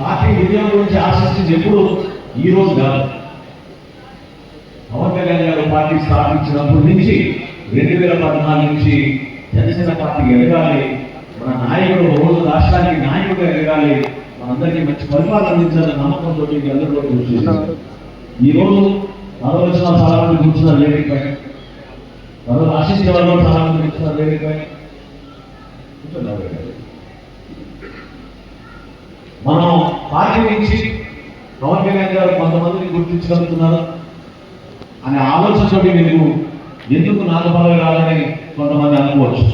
Party విజయం గురించి ఆశించింది ఎప్పుడు? ఈ రోజు కాదు. పవన్ కళ్యాణ్ గారు పార్టీ స్థాపించినప్పటి నుంచి రెండు వేల పద్నాలుగు నుంచి జనసేన పార్టీ ఎదగాలి మన నాయకుడు రోజు రాష్ట్రానికి నాయకుడు ఎదగాలి మనందరికీ మంచి పరిపాలన అందించాలని నమ్మకంతో మీ అందరూ కూడా కృషి చేశారు. ఈ రోజు మరో వచ్చిన చాలా మంది కూర్చున్నారు వేదిక మరో ఆశించే వాళ్ళు కూడా చాలా మంది కూర్చున్నారు వేదిక కూర్చున్నారు మనం పార్టీ నుంచి పవన్ కళ్యాణ్ గారు కొంతమందిని గుర్తించగలుగుతున్నారు అనే ఆలోచనతోటి మీరు ఎందుకు నాకు పదవి రాదని కొంతమంది అనుకోవచ్చు.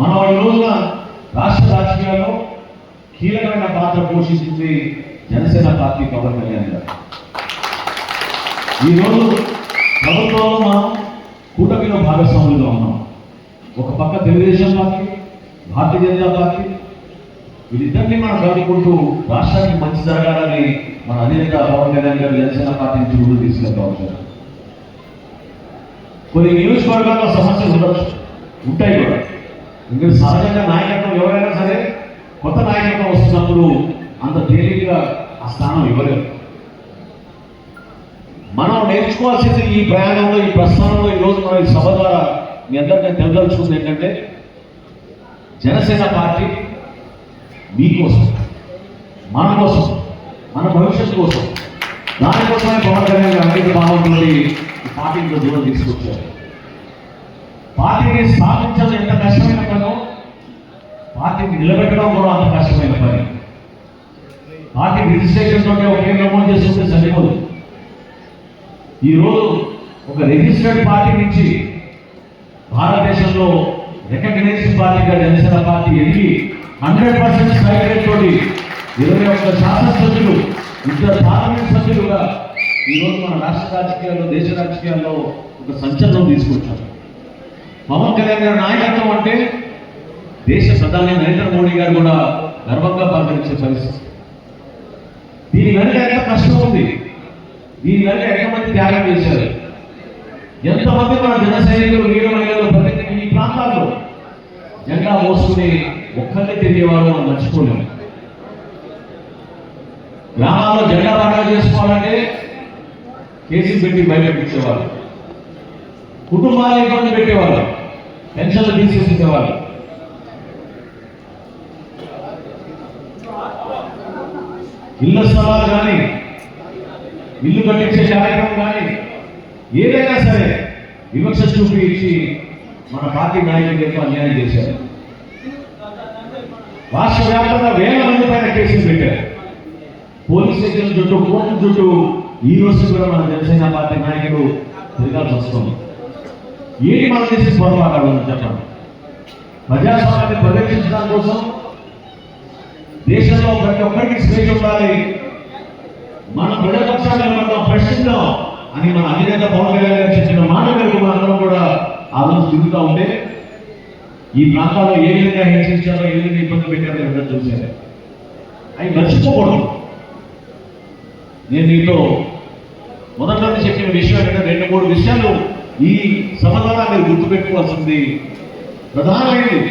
మనం ఈ రోజున రాష్ట్ర రాజకీయాల్లో కీలకమైన పాత్ర పోషించింది జనసేన పార్టీ పవన్ కళ్యాణ్ గారు. ఈ ప్రభుత్వంలో మనం కూటమిలో భాగస్వాములుగా ఉన్నాం. ఒక పక్క తెలుగుదేశం పార్టీ భారతీయ జనతా పార్టీ వీళ్ళిద్దరినీ మనం కలుపుకుంటూ రాష్ట్రానికి మంచి జరగాలని మన అధినేత పవన్ కళ్యాణ్ గారు జనసేన పార్టీ నుంచి ముందుకు తీసుకెళ్తాం కొన్ని నియోజకవర్గాల్లో సమస్యలు ఉండొచ్చు. ఉంటాయి కూడా. ఇంకా సహజంగా నాయకత్వం ఎవరైనా సరే కొత్త నాయకత్వం వస్తున్నప్పుడు అంత తేలిగ్గా ఆ స్థానం ఇవ్వలేము. మనం నేర్చుకోవాల్సింది ఈ ప్రయాణంలో ఈ ప్రస్థానంలో ఈ రోజు మనం ఈ సభ ద్వారా మీ అందరికీ తెలుదలుచుకుంది ఏంటంటే జనసేన పార్టీ మీకోసం మన కోసం మన భవిష్యత్తు కోసం దానికోసమే పవన్ కళ్యాణ్ గారు అనేక భావంలో పార్టీలో దూరం తీసుకొచ్చారు. పార్టీని స్థాపించడం ఎంత కష్టమైన పనో పార్టీని నిలబెట్టడం కూడా అంత కష్టమైన పని. పార్టీ రిజిస్ట్రేషన్తోనే ఒకే నమోదు చేసుకుంటే సరిపోదు. ఈరోజు ఒక రిజిస్టర్డ్ పార్టీ నుంచి భారతదేశంలో రికగ్నైజ్డ్ పార్టీగా జనసేన పార్టీ ఎదిగి హండ్రెడ్ పర్సెంట్ స్ట్రైక్ రేట్ తోటి ఇరవై ఒక్క శాసనసభ్యులు ఇద్దరు పార్లమెంట్ సభ్యులుగా ఈరోజు మన రాష్ట్ర రాజకీయాల్లో దేశ రాజకీయాల్లో ఒక సంచలనం తీసుకొచ్చారు. పవన్ కళ్యాణ్ గారి నాయకత్వం అంటే దేశ ప్రధాని నరేంద్ర మోడీ గారు కూడా గర్వంగా పలకరించే పరిస్థితి. దీని వెనుక ఎంత కష్టం ఉంది. దీని వెనుక ఎంతమంది త్యాగం చేశారు. ఎంతమంది మన జన సైనికులు వీర మహిళలు ఈ ప్రాంతాల్లో? జెండా మోసుకుని ఒక్కరిని తిరిగేవారు మనం మర్చిపోలేము. గ్రామాల్లో జెండా పండుగ చేసుకోవాలంటే కేసీ పెట్టి బయటపించేవారు కుటుంబాలు ఇబ్బంది పెట్టేవాళ్ళు. పెన్షన్లు తీసేసేవాళ్ళు ఇళ్ళ స్థలాలు కానీ ఇల్లు కట్టించే కార్యక్రమం కానీ ఏదైనా సరే వివక్ష చూపించి మన పార్టీ నాయకులకు అన్యాయం చేశారు. రాష్ట్ర వ్యాప్తంగా వేల మంది పైన కేసులు పెట్టారు. పోలీస్ స్టేషన్ చుట్టూ కోర్టు చుట్టూ ఈ రోజు కూడా మన జనసేన పార్టీ నాయకులు తిరగాల్సి వస్తుంది. ఏంటి మనం చేసే పొరపాటు చెప్పండి? ప్రజాస్వామ్యాన్ని ప్రదర్శించడం కోసం దేశంలో ప్రతి ఒక్కరికి స్వేచ్ఛ ఉండాలి. మన ప్రజాపక్షాన్ని మనం ప్రశ్నిద్దాం అని మన అధినేత పవన్ కళ్యాణ్ గారు చెప్పిన మాట మేరకు మనందరం కూడా ఆ రోజు తిరుగుతూ ఉంటే ఈ ప్రాంతాల్లో ఏ విధంగా హింసించారో ఏ విధంగా ఇబ్బంది పెట్టారో ఎవరైనా చూశారు. అవి మర్చిపోకూడదు. నేను నీతో మొదట్లో చెప్పిన విషయం ఏంటంటే రెండు మూడు విషయాలు ఈ సభ ద్వారా మీరు గుర్తుపెట్టుకోవాల్సింది. ప్రధానమైనది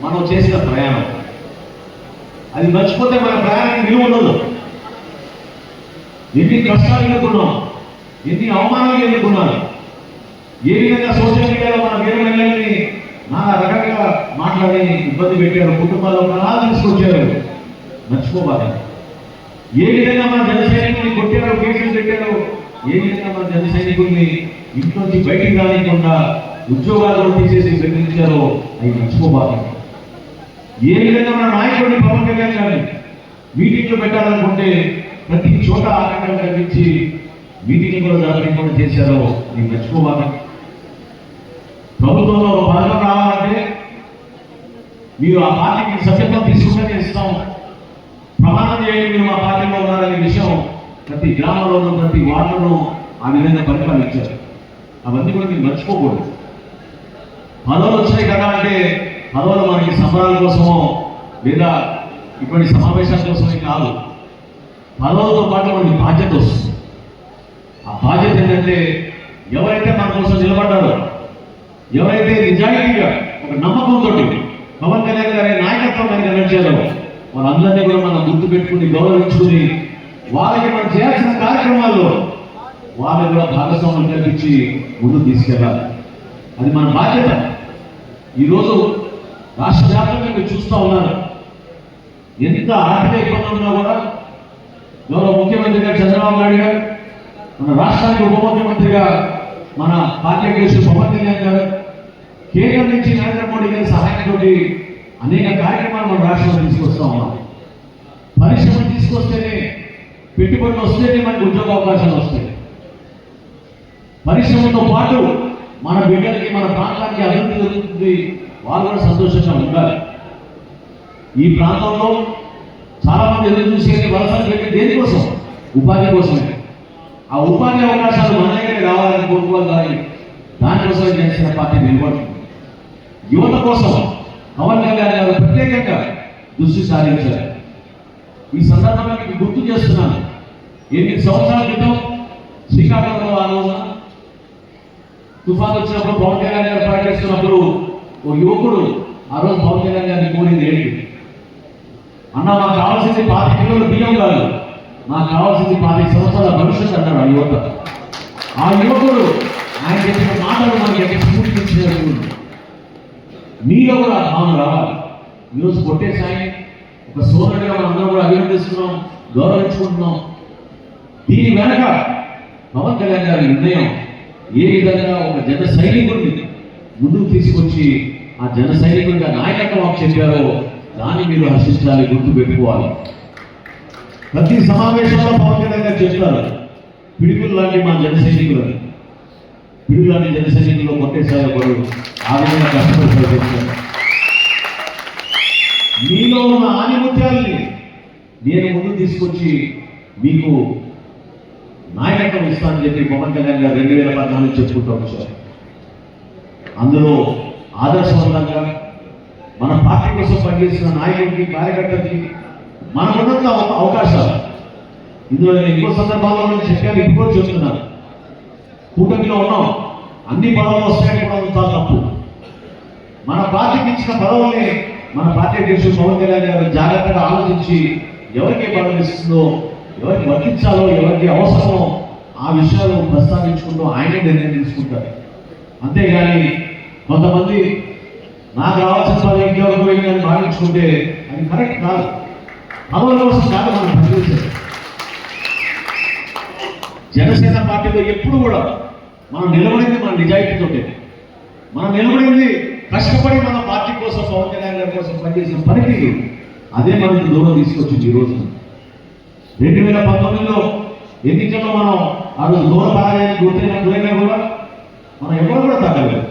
మనం చేసిన ప్రయాణం. అది మర్చిపోతే మన ప్రయాణానికి విలువ ఉండదు. ఎన్ని కష్టాలు ఎదుర్కొన్నాం ఎన్ని అవమానాలు ఎదుర్కొన్నాం ఏ విధంగా సోషల్ మీడియాలో మన వీర నానా రకంగా మాట్లాడి ఇబ్బంది పెట్టారు. కుటుంబాల్లో కళాలు తీసుకొచ్చారు మర్చిపోవాలి ఏ విధంగా మన జన సైనికుల్ని కొట్టారు కేసులు పెట్టారు ఏ విధంగా మన జన సైనికుల్ని ఇంట్లోంచి బయటికి రానికుండా ఉద్యోగాల్లో తీసేసి బెదిరించారో అవి మర్చిపోవాలి ఏ విధంగా మన నాయకుడిని పవన్ కళ్యాణ్ గారిని మీటింగ్లో పెట్టాలనుకుంటే ప్రతి చోట ఆటంకం కలిగించి మీటింగ్ కూడా జరగకుండా చేశారో నేను మర్చిపోవాలి ప్రభుత్వంలో మీరు ఆ పార్టీకి సభ్యత్వం తీసుకుంటే ఇస్తాం. ప్రమాణం చేయండి మీరు మా పార్టీలో ఉన్నారనే విషయం ప్రతి గ్రామంలోనూ ప్రతి వార్డులోనూ ఆ విధంగా పరిపాలించారు అవన్నీ కూడా మీరు మర్చిపోకూడదు. పదవులు వచ్చాయి కదా అంటే పదవులు మనకి సంబరాల కోసమో లేదా ఇటువంటి సమావేశాల కోసమే కాదు. పదవులతో పాటు మనకి బాధ్యత వస్తుంది. ఆ బాధ్యత ఏంటంటే ఎవరైతే మన కోసం నిలబడ్డారో ఎవరైతే నిజాయితీగా ఒక నమ్మకంతో పవన్ కళ్యాణ్ గారి నాయకత్వం మనకి నడిచారో వాళ్ళందరినీ కూడా మనం గుర్తు పెట్టుకుని గౌరవించుకుని వాళ్ళకి మనం చేయాల్సిన కార్యక్రమాల్లో వాళ్ళని కూడా భాగస్వామ్యం కల్పించి ముందుకు తీసుకెళ్ళాలి. అది మన బాధ్యత. ఈరోజు రాష్ట్ర వ్యాప్తంగా మీరు చూస్తూ ఉన్నారు. ఎంత ఆర్థిక ఇబ్బంది ఉన్నా కూడా గౌరవ ముఖ్యమంత్రి గారు చంద్రబాబు నాయుడు గారు మన రాష్ట్రానికి ఉప ముఖ్యమంత్రిగా మన పార్టీ అధ్యక్షుడు పవన్ కళ్యాణ్ గారు కేంద్రం నుంచి నరేంద్ర మోడీ గారి సహాయంతో అనేక కార్యక్రమాలు మన రాష్ట్రంలో తీసుకొస్తా ఉన్నాం. పరిశ్రమలు తీసుకొస్తేనే పెట్టుబడులు వస్తేనే మనకు ఉద్యోగ అవకాశాలు వస్తాయి. పరిశ్రమతో పాటు మన బిడ్డలకి మన ప్రాంతానికి అభివృద్ధి జరుగుతుంది వాళ్ళు కూడా సంతోషంగా ఉండాలి. ఈ ప్రాంతంలో చాలా మంది ఎదురు చూసేది వలసలు పెట్టి దేనికోసం? ఉపాధి కోసమే. ఆ ఉపాధి అవకాశాలు మన దగ్గర రావాలని కోరుకోవాలి. దానికోసం చేసిన పార్టీ నిలబడుతుంది యువత కోసం పవన్ కళ్యాణ్ గారు ప్రత్యేకంగా దృష్టి సారించారు. ఈ సందర్భంగా మీకు గుర్తు చేస్తున్నాను. ఎనిమిది సంవత్సరాల క్రితం శ్రీకాకుళంలో ఆ రోజున తుఫాన్ వచ్చినప్పుడు పవన్ కళ్యాణ్ గారు ప్రకటిస్తున్నప్పుడు ఓ యువకుడు ఆ రోజు పవన్ కళ్యాణ్ గారిని కోరింది ఏంటి అన్న మాకు కావాల్సింది పాతి కిలోలు బియ్యం కాదు. మాకు కావాల్సింది పాతి సంవత్సరాల భవిష్యత్ అన్నాడు ఆ యువత. ఆ యువకుడు ఆయన చెప్పిన మాటలు మనకి ఎంత స్ఫూర్తించినట్టు నీ కూడా భావన రావాలి. ఈరోజు కొట్టేసి ఒక సోదరుడిగా మనం అందరం కూడా అభినందిస్తున్నాం గౌరవించుకుంటున్నాం. దీని వెనక పవన్ కళ్యాణ్ గారి నిర్ణయం ఏ విధంగా ఒక జన సైనికుడిని ముందుకు తీసుకొచ్చి ఆ జన సైనికుడిగా నాయకత్వం చెప్పారో దాన్ని మీరు హర్షించాలి గుర్తు పెట్టుకోవాలి. ప్రతి సమావేశంలో పవన్ కళ్యాణ్ గారు చెప్తారు పిడుగులు లాంటి మా జన సైనికులని. అని. పిడుగు లాంటి ఒకరు ఆ విధంగా కష్టపడి మీలో ఉన్న ఆనిముత్యాల్ని నేను ముందు తీసుకొచ్చి మీకు నాయకత్వం ఇస్తానని చెప్పి పవన్ కళ్యాణ్ గారు రెండు వేల పద్నాలుగు చెప్పుకుంటూ వచ్చారు. అందులో ఆదర్శవంతంగా మన పార్టీ కోసం పనిచేసిన నాయకుడికి కార్యకర్తకి మనకున్నంత అవకాశాలు. ఇందులో నేను ఇంకో సందర్భాల్లో చెప్పాను ఇప్పుడు చెప్తున్నాను. కూటమిలో ఉన్నాం. అన్ని పదవులు వస్తాయనుకోవడం చాలా తప్పు. మన పార్టీకి ఇచ్చిన పదవుల్ని మన పార్టీ అధ్యక్షుడు పవన్ కళ్యాణ్ గారు జాగ్రత్తగా ఆలోచించి ఎవరికి పదవి ఇస్తుందో ఎవరికి వర్తించాలో ఎవరికి అవసరమో ఆ విషయాలు ప్రస్తావించుకుంటూ ఆయనే నిర్ణయం తీసుకుంటారు. అంతేగాని కొంతమంది నాకు రావాల్సిన పదవి ఇంకెవరికి పోయిందని భావించుకుంటే అది కరెక్ట్ కాదు. పదవుల కోసం కాదు మనం పనిచేసేది. జనసేన పార్టీలో ఎప్పుడు కూడా మనం నిలబడింది మన నిజాయితీతోటే. మనం నిలబడింది కష్టపడి మన పార్టీ కోసం పవన్ కళ్యాణ్ గారి కోసం పనిచేసిన పనికి అదే మనకి దూరం తీసుకొచ్చింది ఈరోజు రెండు వేల పంతొమ్మిదిలో ఎన్నికల్లో మనం ఆ రోజు దూర పరాజయానికి గుర్తైన గురైనా కూడా మనం ఎవరు కూడా తగ్గలేదు.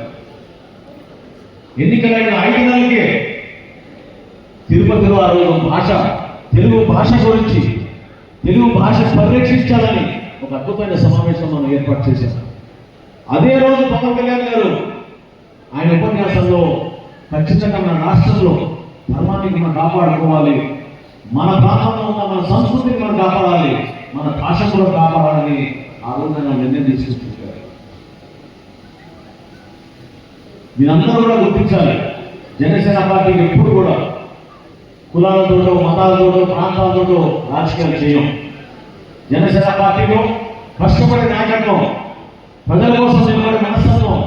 ఎన్నికలైన ఐదు నెలలకే తిరుపతిలో ఆ రోజు భాష తెలుగు భాష గురించి తెలుగు భాష పరిరక్షించాలని ఒక అద్భుతమైన సమావేశం మనం ఏర్పాటు చేశాం. అదే రోజు పవన్ కళ్యాణ్ గారు ఆయన ఉపన్యాసంలో ఖచ్చితంగా మన రాష్ట్రంలో ధర్మాన్ని మనం కాపాడుకోవాలి. మన ప్రాంతంలో ఉన్న మన సంస్కృతిని మనం కాపాడాలి. మన భాష కూడా కాపాడాలని ఆ రోజు ఆయన నిర్ణయం తీసుకుంటున్నారు మీరందరూ కూడా గుర్తించాలి. జనసేన పార్టీకి ఎప్పుడు కూడా కులాలతోటో మతాలతోటో ప్రాంతాలతోటో రాజకీయాలు చేయం. జనసేన పార్టీలో కష్టపడే నాయకత్వం ప్రజల కోసం నిలబడే మనస్తత్వం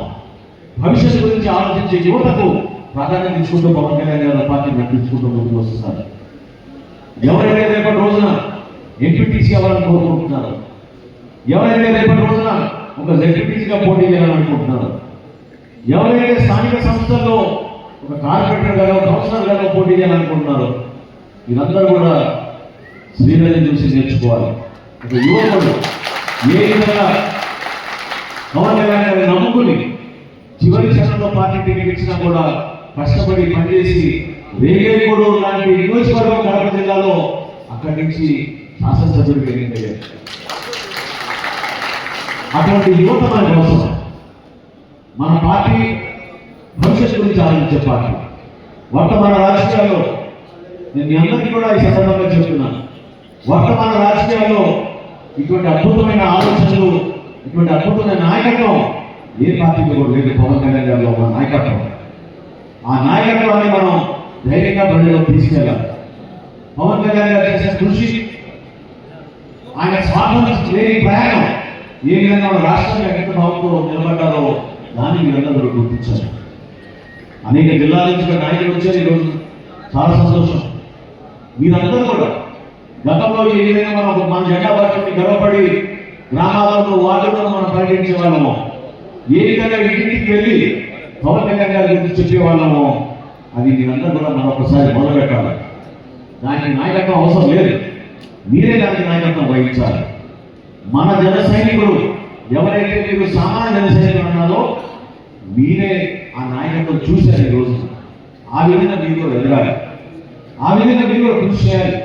భవిష్యత్తు గురించి ఆలోచించే యువతకు ప్రాధాన్యత ఇచ్చుకుంటూ పవన్ కళ్యాణ్ గారు పార్టీ నడిపించుకుంటూ ముందుకు వస్తున్నారు. ఎవరైతే రేపటి రోజున ఎంపీటీసీ అవ్వాలని కోరుకుంటున్నారు ఎవరైతే రేపటి రోజున ఒక జెడ్పీటీసీగా పోటీ చేయాలనుకుంటున్నారు ఎవరైతే స్థానిక సంస్థల్లో ఒక కార్పొరేటర్ గారో కౌన్సిలర్ గారో పోటీ చేయాలనుకుంటున్నారో వీరందరూ కూడా శ్రీనదిని చూసి నేర్చుకోవాలి. ఒక యువకుడు ఏ విధంగా పవన్ నమ్ముకుని చివరి క్షణంలో పార్టీ టికెట్ ఇచ్చినా కూడా కష్టపడి పనిచేసి రేగేగూడు లాంటి నియోజకవర్గం కడప జిల్లాలో అక్కడి నుంచి శాసనసభ్యుడికి ఎన్నికయ్యారు. అటువంటి యువత మన కోసం మన పార్టీ భవిష్యత్తు గురించి ఆలోచించే పార్టీ. వర్తమాన రాజకీయాల్లో నేను మీ అందరికీ కూడా ఈ సందర్భంగా చెప్తున్నాను. వర్తమాన రాజకీయాల్లో ఇటువంటి అద్భుతమైన ఆలోచనలు ఇటువంటి అద్భుతమైన నాయకత్వం ఏ పార్టీకి కూడా లేదు. పవన్ కళ్యాణ్ గారిలో ఉన్న నాయకత్వం. ఆ నాయకత్వాన్ని మనం ధైర్యంగా ప్రజల్లో తీసుకెళ్ళాలి. పవన్ కళ్యాణ్ గారు చేసిన కృషి ఆయన స్వార్థం లేని ప్రయాణం ఏ విధంగా మన రాష్ట్రం ఎక్కడ భావంతో నిలబడ్డారో దాన్ని మీరందరూ గుర్తించాలి. అనేక జిల్లాల నుంచి నాయకులు వచ్చారు ఈరోజు. చాలా సంతోషం. మీరందరూ కూడా గతంలో ఏ విధంగా మనం మన జెండా పట్టుకుని గర్వపడి గ్రామాలలో వార్డులలో మనం పర్యటించే వాళ్ళము ఏ విధంగా ఇంటికి వెళ్ళి పవన్ కళ్యాణ్ గారి గురించి చెప్పేవాళ్ళము? అది మీరందరూ కూడా మనం ఒకసారి మొదలు పెట్టాలి దానికి నాయకత్వం అవసరం లేదు. మీరే దానికి నాయకత్వం వహించాలి. మన జన సైనికులు ఎవరైతే మీరు సామాన్య జన సైనికులు అన్నారో మీరే ఆ నాయకత్వం చూశారు ఈరోజు ఆ విధంగా మీరు కూడా ఎదగాలి. ఆ విధంగా మీరు కూడా కృషి చేయాలి.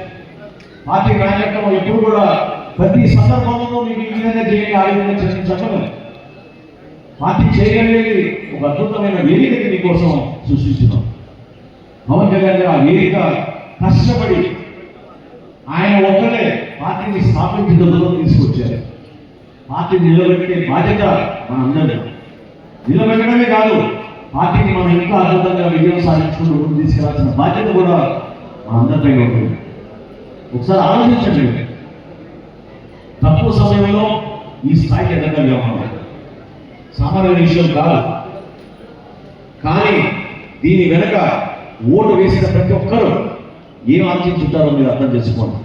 పార్టీ నాయకత్వం ఎప్పుడు కూడా ప్రతి సందర్భంలో మీకు ఈ విధంగా చేయండి ఆ విధంగా చేసి చెప్పలేదు పార్టీ చేయగలిగేది ఒక అద్భుతమైన వేదికని మీకోసం సృష్టించున్నాం పవన్ కళ్యాణ్ గారు ఆ వేదిక కష్టపడి ఆయన ఒక్కడే పార్టీని స్థాపించడంలో తీసుకొచ్చారు. పార్టీ నిలబెట్టే బాధ్యత మనందరిది నిలబెట్టడమే కాదు పార్టీని మనం ఇంకా అద్భుతంగా విజయం సాధించుకుంటూ ముందుకు తీసుకెళ్ళాల్సిన బాధ్యత కూడా మనందరిపై ఉంటుంది. ఒకసారి ఆలోచించండి. తక్కువ సమయంలో ఈ స్థాయికి ఎదగలిగాం మనం సామాన్య విషయం కాదు. కానీ దీని వెనక ఓటు వేసిన ప్రతి ఒక్కరూ ఏం ఆలోచించుంటారో మీరు అర్థం చేసుకోండి.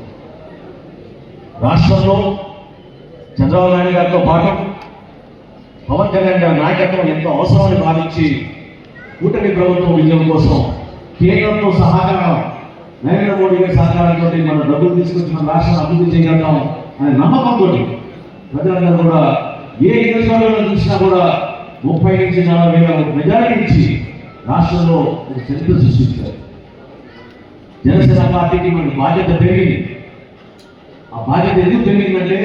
రాష్ట్రంలో చంద్రబాబు నాయుడు గారితో పాటు పవన్ కళ్యాణ్ గారి నాయకత్వం ఎంతో అవసరమని భావించి కూటమి ప్రభుత్వం విజయం కోసం కేంద్రంతో సహకారం నరేంద్ర మోడీ గారి సహకారంతో మన డబ్బులు తీసుకొచ్చి మన రాష్ట్రాన్ని అభివృద్ధి చేయగలుగుతాం. అనే నమ్మకంతో ప్రజలందరూ కూడా ఏ నియోజకవర్గంలో చూసినా కూడా ముప్పై నుంచి నలభై వేల మెజారిటీ ఇచ్చి రాష్ట్రంలో ఒక చరిత్ర సృష్టించారు. జనసేన పార్టీకి మన బాధ్యత పెరిగింది. ఆ బాధ్యత ఎందుకు పెరిగిందంటే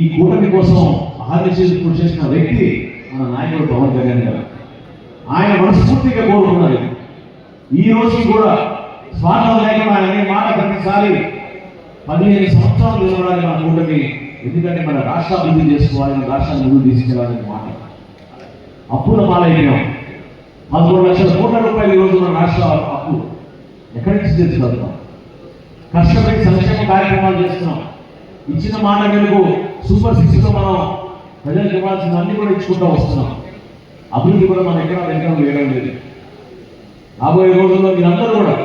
ఈ కూటమి కోసం అహర్నిశలు కృషి చేసిన వ్యక్తి మన నాయకుడు పవన్ కళ్యాణ్ గారు. ఆయన మనస్ఫూర్తిగా కోరుకున్నారు. ఈ రోజు కూడా స్వార్థం లేకుండా ఆయన అనే మాట ప్రతిసారి పదిహేను సంవత్సరాలు నిలవడానికి మన కూటమి. ఎందుకంటే మన రాష్ట్ర అభివృద్ధి చేసుకోవాలి మన రాష్ట్రాన్ని ముందుకు తీసుకెళ్ళాలని మాట. అప్పుల పాలైపోయాం పదమూడు లక్షల కోట్ల రూపాయలు ఈ మన రాష్ట్ర అప్పు. ఎక్కడి నుంచి తెచ్చుకెళ్తాం కష్టపడి సంక్షేమ కార్యక్రమాలు చేస్తున్నాం. ఇచ్చిన మాట మేరకు సూపర్ సిక్స్తో మనం ప్రజలకు ఇవ్వాల్సిన అన్ని కూడా ఇచ్చుకుంటూ వస్తున్నాం. అభివృద్ధి కూడా మనం ఎక్కడ వెనకడం వేయడం లేదు. రాబోయే రోజుల్లో మీరందరూ కూడా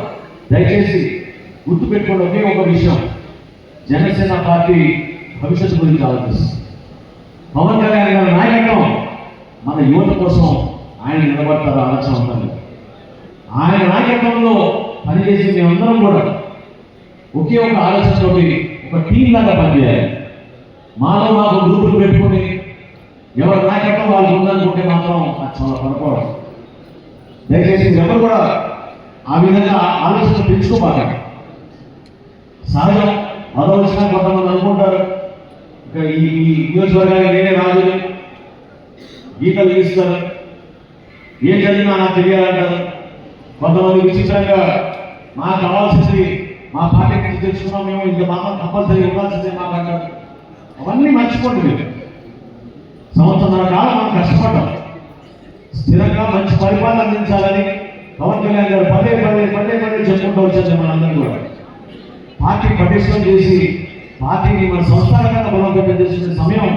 దయచేసి గుర్తుపెట్టుకోండి ఒకే ఒక విషయం. జనసేన పార్టీ భవిష్యత్తు గురించి ఆలోచిస్తుంది. పవన్ కళ్యాణ్ గారి నాయకత్వం మన యువత కోసం ఆయన నిలబడతారు ఆలోచన ఉంటుంది ఆయన నాయకత్వంలో పనిచేసి మేమందరం కూడా ఒకే ఒక ఆలోచనతోటి ఒక టీం లాగా పనిచేయాలి. మాలో మాకు గ్రూపులు పెట్టుకుని ఎవరి నాయకత్వం వాళ్ళు ఉందనుకుంటే మాత్రం అది చాలా పొరపాటు. దయచేసి ఎవరు కూడా ఆ విధంగా ఆలోచన పెంచుకోవాలి సహజం. ఆలోచన కొంతమంది అనుకుంటారు. ఈ నియోజకవర్గానికి నేనే రాజు గీతలు గీస్తారు. ఏం జరిగినా నాకు తెలియాలంటారు. కొంతమంది విచిత్రంగా మాకు కావాల్సింది మా పార్టీ నుంచి తెలుసుకున్నాం మేము. ఇంత మా కంపల్సరీ ఇవ్వాల్సిందే మాకు అంటారు అవన్నీ మర్చిపోండి మీరు. సంవత్సరం కాలం మనం కష్టపడ్డాం. స్థిరంగా మంచి పరిపాలన అందించాలని పవన్ కళ్యాణ్ గారు పదే పదే పదే పదే చెప్పుకుంటూ వచ్చేసాం మనందరం కూడా. పార్టీ పటిష్టం చేసి పార్టీని మన సంస్థాగతంగా బలోపేతం చేసిన సమయం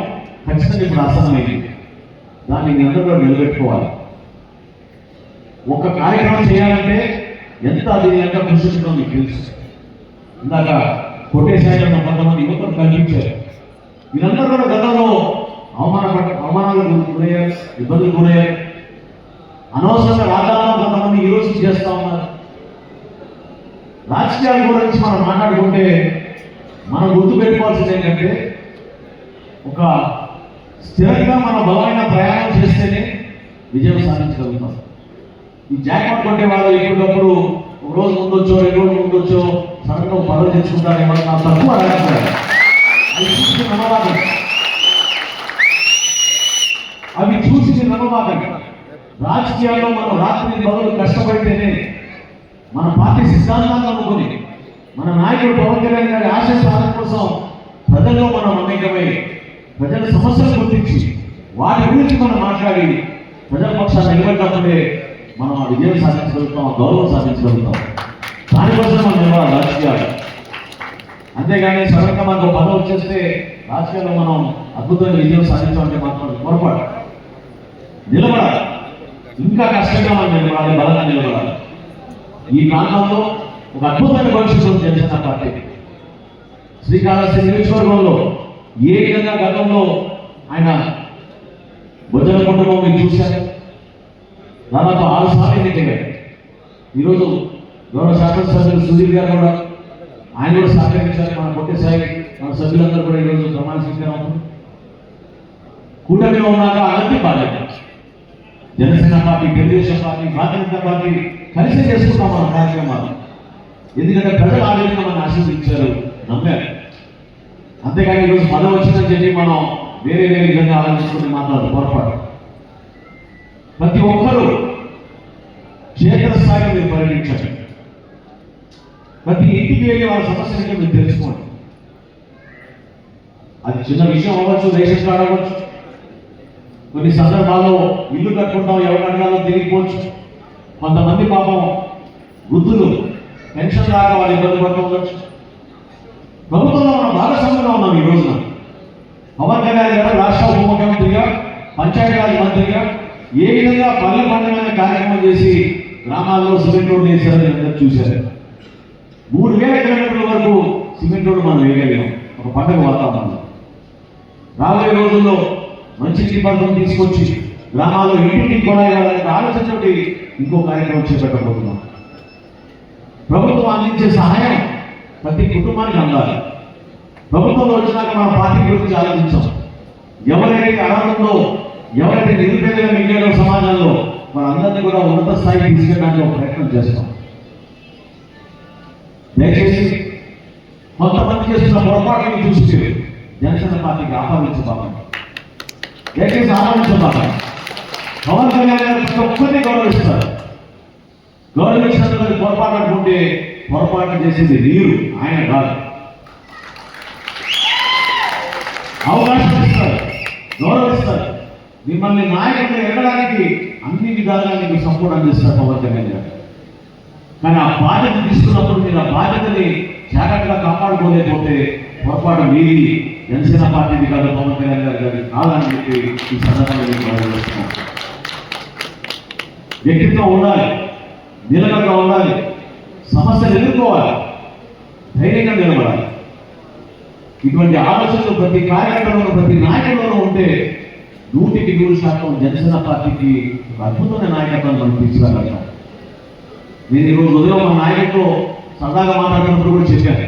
ఖచ్చితంగా ఇప్పుడు ఆసనమైంది దాన్ని మీ అందరూ నిలబెట్టుకోవాలి. ఒక కార్యక్రమం చేయాలంటే ఎంత అది ఎంత కృషి ఉంటుందో మీకు తెలుసు. ఇందాక కొట్టేశాయన్న కొంతమంది యువతను కల్పించారు. వీరందరూ కూడా గతంలో అవమాన అవమానాలు గురయ్యారు ఇబ్బందులు గురయ్యారు. అనవసరంగా రాజాలను కొంతమంది ఈరోజు చేస్తా ఉన్నారు. రాజకీయాల గురించి మనం మాట్లాడుకుంటే మనం గుర్తుపెట్టుకోవాల్సింది ఏంటంటే ఒక స్థిరంగా మన బలమైన ప్రయాణం చేస్తేనే విజయం సాధించగలుగుతాం. ఈ జాకెట్ కొట్టే వాళ్ళు ఎప్పటికప్పుడు ఒక రోజు ముందొచ్చో రెండు రోజులు ముందొచ్చో సడన్గా పదవి తెచ్చుకుంటారేమో నా తక్కువ రాజకీయాలు. అవి చూసి నమ్మవాదండి అవి చూసి మీరు రాజకీయాల్లో మనం రాత్రి బదులు కష్టపడితే మన పార్టీ సిద్ధాంతాలను నమ్ముకొని మన నాయకుడు పవన్ కళ్యాణ్ గారి ఆశయ సాధన కోసం ప్రజల్లో మనం అనేకమై ప్రజల సమస్యలు గుర్తించి వాటి గురించి మనం మాట్లాడి ప్రజల పక్షాన్ని నిలబడినప్పుడే మనం ఆ విజయం సాధించగలుగుతాం ఆ గౌరవం సాధించగలుగుతాం. దానికోసం మనం నిలవాలి రాజకీయాలు. అంతేగాని సడన్గా మనకు పదవి వచ్చేస్తే రాజకీయాల్లో మనం అద్భుతమైన విజయం సాధించామంటే మాత్రం పొరపాటు. నిలబడాలి. ఇంకా కష్టంగా మనం నిలబడాలి బలంగా నిలబడాలి. ఈ ప్రాంతంలో ఒక అద్భుతమైన భవిష్యత్తు ఉంది జనసేన పార్టీ. శ్రీకాళహస్తి నియోజకవర్గంలో ఏ విధంగా గతంలో ఆయన భజన కుటుంబం మీరు చూశారు? దాదాపు ఆరు సార్లు ఎన్నికయ్యారు ఈరోజు గౌరవ శాసనసభ్యులు సుధీర్ గారు కూడా ఆయన కూడా సహకరించారు మన కొట్టేసాయి మన సభ్యులందరూ కూడా ఈరోజు ప్రమాణ స్వీకారం కూటమిలో ఉన్నాక అలాంటి బాధ్యత Janasena party Telugu Desam party Bharatiya Janata party కలిసి చేసుకుంటాం మన కార్యక్రమాలు ఎందుకంటే ప్రజలు ఆ విధంగా మనం ఆశీర్వదించారు. నమ్మారు. అంతేకాని ఈరోజు మనం వచ్చిందని చెప్పి మనం వేరే వేరే విధంగా ఆలోచించుకుని మాట్లాడదు పొరపాటు. ప్రతి ఒక్కరూ క్షేత్రస్థాయిలో మీరు పరిగణించండి ప్రతి ఇంటికి వెళ్ళి వాళ్ళ సమస్యలకి మీరు తెలుసుకోండి. అది చిన్న విషయం అవ్వచ్చు రేషన్ కార్డు అవ్వచ్చు కొన్ని సందర్భాల్లో ఇల్లు కట్టుకుంటాం ఎవరు అడగాలో తెలియకపోవచ్చు కొంతమంది పాపం వృద్ధులు పెన్షన్ రాక వాళ్ళు ఇబ్బంది పడుతూ ఉండొచ్చు. ప్రభుత్వంలో మనం భాగస్వామ్యంగా ఉన్నాం ఈ రోజున. పవన్ కళ్యాణ్ గారు రాష్ట్ర ఉప ముఖ్యమంత్రిగా పంచాయతీరాజ్ మంత్రిగా ఏ విధంగా పల్లె పండుగ కార్యక్రమం చేసి గ్రామాల్లో సిమెంట్ రోడ్డు వేశారని అందరూ చూశారు. మూడు వేల కిలోమీటర్ల వరకు సిమెంట్ రోడ్డు మనం వేయగలిగాం. ఒక పండుగ వాతావరణంలో. రాబోయే రోజుల్లో మంచి నీటి తీసుకొచ్చి గ్రామాల్లో ఇంటింటికి కొనాలి ఆలోచనతోటి ఇంకో కార్యక్రమం చేపట్టబోతున్నాం. ప్రభుత్వం అందించే సహాయం ప్రతి కుటుంబానికి అందాలి. ప్రభుత్వంలో వచ్చినాక మన పార్టీ గురించి ఆలోచించాం. ఎవరైతే అర్హుందో ఎవరైతే నిరుపేదగా మిగిలిన సమాజంలో మనందరినీ కూడా ఉన్నత స్థాయికి తీసుకెళ్ళడానికి ఒక ప్రయత్నం చేస్తాం. దయచేసి కొంతమంది చేస్తున్న పొరపాటుని చూసి జనసేన పార్టీకి ఆహ్వానించబాకండి దయచేసి ఆహ్వానించబాకండి పవన్ కళ్యాణ్ గారు ప్రతి ఒక్కరిని గౌరవిస్తారు. గౌరవించినందుకు పొరపాటు అనుకుంటే పొరపాటు చేసింది నీరు ఆయన కాదు. అవకాశం ఇస్తారు గౌరవిస్తారు. మిమ్మల్ని నాయకులు ఎగడానికి అన్ని విధాలుగా మీకు సపోర్ట్ అందిస్తారు పవన్ కళ్యాణ్ గారు. కానీ ఆ బాధ్యత తీసుకున్నప్పుడు మీరు ఆ బాధ్యతని జాగ్రత్తగా కాపాడుకోలేకపోతే పొరపాటు మీది జనసేన పార్టీది కాదు పవన్ కళ్యాణ్ గారు కాదు కాదని చెప్పి ఈ సందర్భంగా మీకు వ్యక్తిత్వం ఉండాలి నిలకడగా ఉండాలి సమస్యలు ఎదుర్కోవాలి ధైర్యంగా నిలబడాలి. ఇటువంటి ఆలోచనలు ప్రతి కార్యక్రమంలో ప్రతి నాయకులలో ఉంటే నూటికి నూరు శాతం జనసేన పార్టీకి అద్భుతమైన నాయకత్వాన్ని మనం తీసుకురాగలం నేను ఈరోజు ఉదయం మా నాయకులతో సరదాగా మాట్లాడినప్పుడు కూడా చెప్పాను.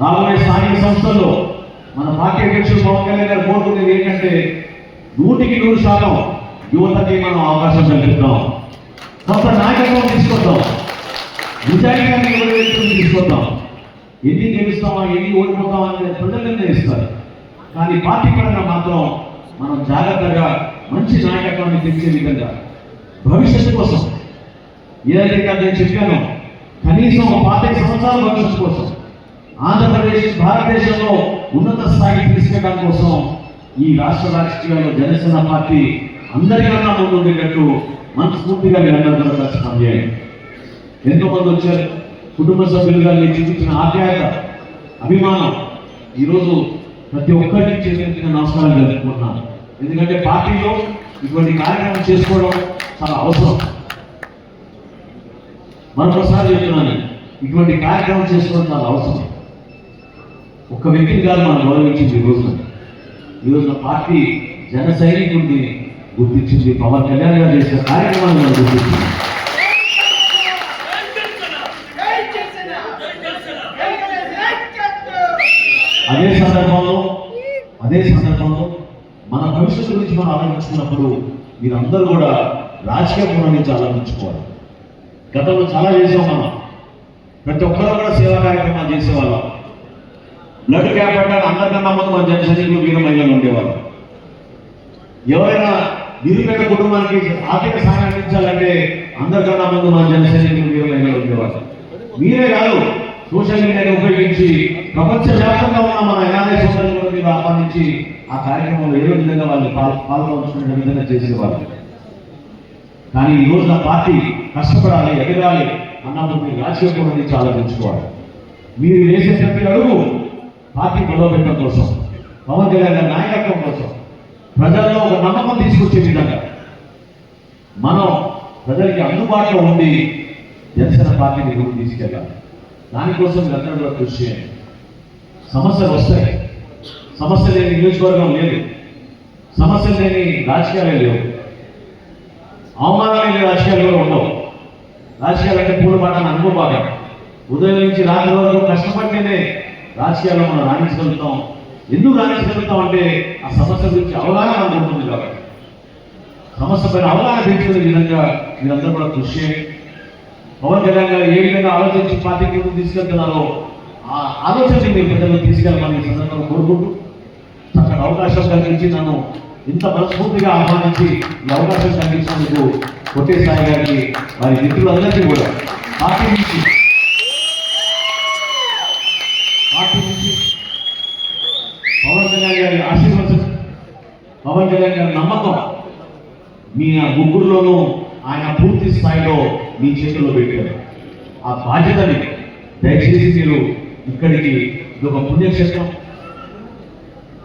రాబోయే స్థానిక సంస్థల్లో మన పార్టీ అధ్యక్షుడు పవన్ కళ్యాణ్ గారు కోరుకునేది ఏంటంటే నూటికి నూరు శాతం యువతకి మనం అవకాశం కల్పిద్దాం. కొంత నాయకత్వం తీసుకొద్దాం. నిజాయితీ తీసుకొద్దాం. ఎన్ని గెలుస్తామా ఎన్ని ఓడిపోతామా అనేది ప్రజలు నిర్ణయిస్తారు. కానీ పార్టీ పరంగా మాత్రం మనం జాగ్రత్తగా మంచి నాయకత్వాన్ని తెచ్చే విధంగా భవిష్యత్తు కోసం ఏదైతే నేను చెప్పాను కనీసం పాతిక సంవత్సరాల భవిష్యత్తు కోసం ఆంధ్రప్రదేశ్ భారతదేశంలో ఉన్నత స్థాయికి తీసుకెళ్ళడం కోసం ఈ రాష్ట్ర రాజకీయాల్లో జనసేన పార్టీ అందరికన్నా ముందు ఉండేటట్టు మనస్ఫూర్తిగా మీరందరూ కూడా కలిసి పనిచేయండి ఎంతో మంది వచ్చారు. కుటుంబ సభ్యులుగా నేను చూపించిన ఆప్యాయత అభిమానం ఈరోజు ప్రతి ఒక్కరికి చేసిన నమస్కారం జరుపుకుంటున్నాను ఎందుకంటే పార్టీలో ఇటువంటి కార్యక్రమం చేసుకోవడం చాలా అవసరం. మరొకసారి చెప్తున్నాను ఇటువంటి కార్యక్రమం చేసుకోవడం చాలా అవసరం. ఒక్క వ్యక్తిని కాదు మనం గౌరవించింది ఈ రోజున ఈ రోజున పార్టీ జన సైనికుడిని గుర్తించింది. పవన్ కళ్యాణ్ గారు చేసిన కార్యక్రమాన్ని మనం గుర్తించింది. అదే సందర్భంలో అదే సందర్భంలో మన భవిష్యత్తు గురించి మనం ఆలోచించుకున్నప్పుడు మీరందరూ కూడా రాజకీయ కోణం నుంచి ఆలోచించుకోవాలి. గతంలో చాలా చేసాం మనం ప్రతి ఒక్కరూ కూడా సేవా కార్యక్రమాలు చేసేవాళ్ళం. నటు క్యాంప్ అందరికన్నా ముందు మన జనసైనికులు వీర మహిళలు ఉండేవారు. ఎవరైనా నిరుపేద కుటుంబానికి ఆర్థిక సహాయం అందించాలంటే అందరికన్నా ముందు మన జనసైనికులు వీర మహిళలు ఉండేవారు. మీరే కాదు సోషల్ మీడియాని ఉపయోగించి ప్రపంచ వ్యాప్తంగా ఉన్న మన ఎన్ఆర్ఐ సోషల్ కూడా ఆహ్వానించి ఆ కార్యక్రమంలో ఏదో విధంగా వాళ్ళు పాల్- విధంగా చేసేవారు. కానీ ఈ రోజున పార్టీ కష్టపడాలి ఎదగాలి అన్నప్పుడు మీరు రాజకీయ కోణం నుంచి ఆలోచించుకోవాలి మీరు వేసే ప్రతి అడుగు పార్టీ బలోపేతం కోసం పవన్ కళ్యాణ్ గారి నాయకత్వం కోసం ప్రజల్లో ఒక నమ్మకం తీసుకొచ్చే విధంగా. మనం ప్రజలకి అందుబాటులో ఉండి జనసేన పార్టీని ఎదురు తీసుకెళ్ళాలి. దానికోసం మీరందరూ కూడా కృషి చేయండి. సమస్యలు వస్తాయి. సమస్య లేని నియోజకవర్గం లేదు. సమస్యలు లేని రాజకీయాలే లేవు. అవమానాలు లేని రాజకీయాలు కూడా ఉండవు. రాజకీయాలు అంటే పూలపాటన అనుభవ భాగం. ఉదయం నుంచి రాత్రి వరకు కష్టపడితేనే రాజకీయాల్లో మనం రాణించగలుగుతాం. ఎందుకు రాణించగలుగుతాం అంటే ఆ సమస్య గురించి అవగాహన మనకు ఉంటుంది కాబట్టి. సమస్య పైన అవగాహన పెంచుకునే విధంగా మీరందరూ కూడా కృషి చేయండి. పవన్ కళ్యాణ్ గారు ఏ విధంగా ఆలోచించి పార్టీకి ముందు తీసుకెళ్తున్నారో ఆ ఆలోచన మీరు ప్రజల్లో తీసుకెళ్ళమని ఈ సందర్భంగా కోరుకుంటూ చక్కటి అవకాశం కలిగించి నన్ను ఇంత మనస్ఫూర్తిగా ఆహ్వానించి ఈ అవకాశం కలిగించినందుకు కొట్టే సాయి గారికి వారి మిత్రులందరికీ కూడా. పార్టీ నుంచి పార్టీ నుంచి పవన్ కళ్యాణ్ గారి ఆశీర్వచనం పవన్ కళ్యాణ్ గారి నమ్మకం మీ ఆ ముగ్గురులోనూ ఆయన పూర్తి స్థాయిలో మీ చేతుల్లో పెట్టారు ఆ బాధ్యతని దయచేసి మీరు ఇక్కడికి ఇది ఒక పుణ్యక్షేత్రం.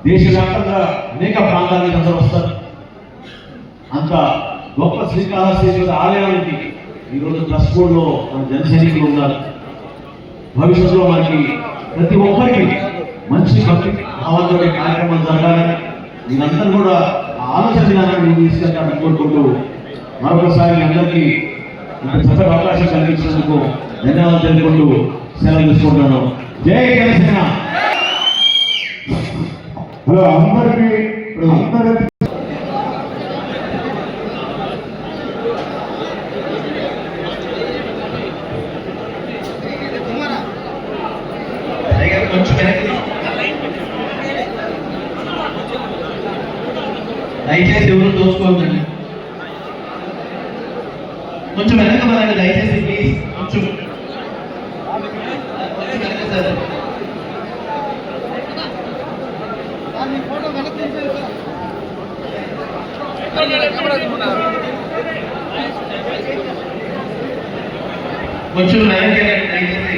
దేశవ్యాప్తంగా అనేక ప్రాంతాల నుంచి అందరూ వస్తారు. అంత గొప్ప శ్రీకాళహస్తీశ్వర ఆలయానికి ఈరోజు ట్రస్ట్ బోర్డులో మన జన సైనికులు ఉన్నారు. భవిష్యత్తులో మనకి ప్రతి ఒక్కరికి మంచి భక్తి భావంతో కార్యక్రమం జరగాలని మీరందరూ కూడా ఆ తీసుకెళ్ళాలని కోరుకుంటూ మరొకసారి అందరికీ ఇంత చక్కటి అవకాశం కలిగించినందుకు ధన్యవాదాలు తెలుపుకుంటూ సెలవు తీసుకుంటున్నాను. జై జనసేన! హలో అందరికీ అందరికీ టైగర్ కొంచెం వెనక్కి దయచేసి ఎవరు దోచుకోవద్దండి. కొంచెం వెనక పదండి దయచేసి ప్లీజ్ కొంచెం. కొంచెం దయచేసి.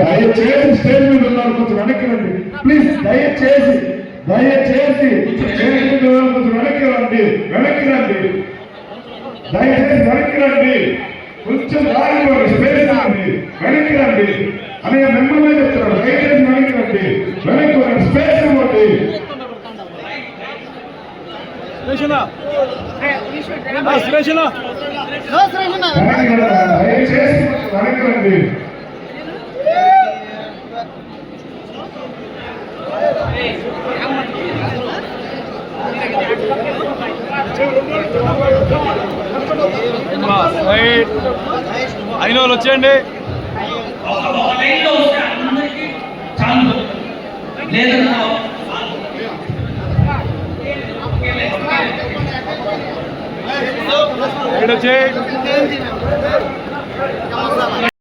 దయచేసి స్టేజ్ మీద ఉన్నారు కొంచెం వెనక్కి రండి. ప్లీజ్ దయచేసి. దయచేసి వెనక్కి రండి వెనక్కి రండి. దయచేసి వెనక్కి రండి. కొంచెం దారి ఇవ్వండి స్పేస్ రండి వెనక్కి రండి. అనే మిమ్మల్ని చెప్తున్నాడు దయచేసి వెనక్కి రండి. వెనక్కి రండి స్పేస్ ఇవ్వండి. దయచేసి వెనక్కి రండి. అయిన వాళ్ళు వచ్చేయండి. ఒక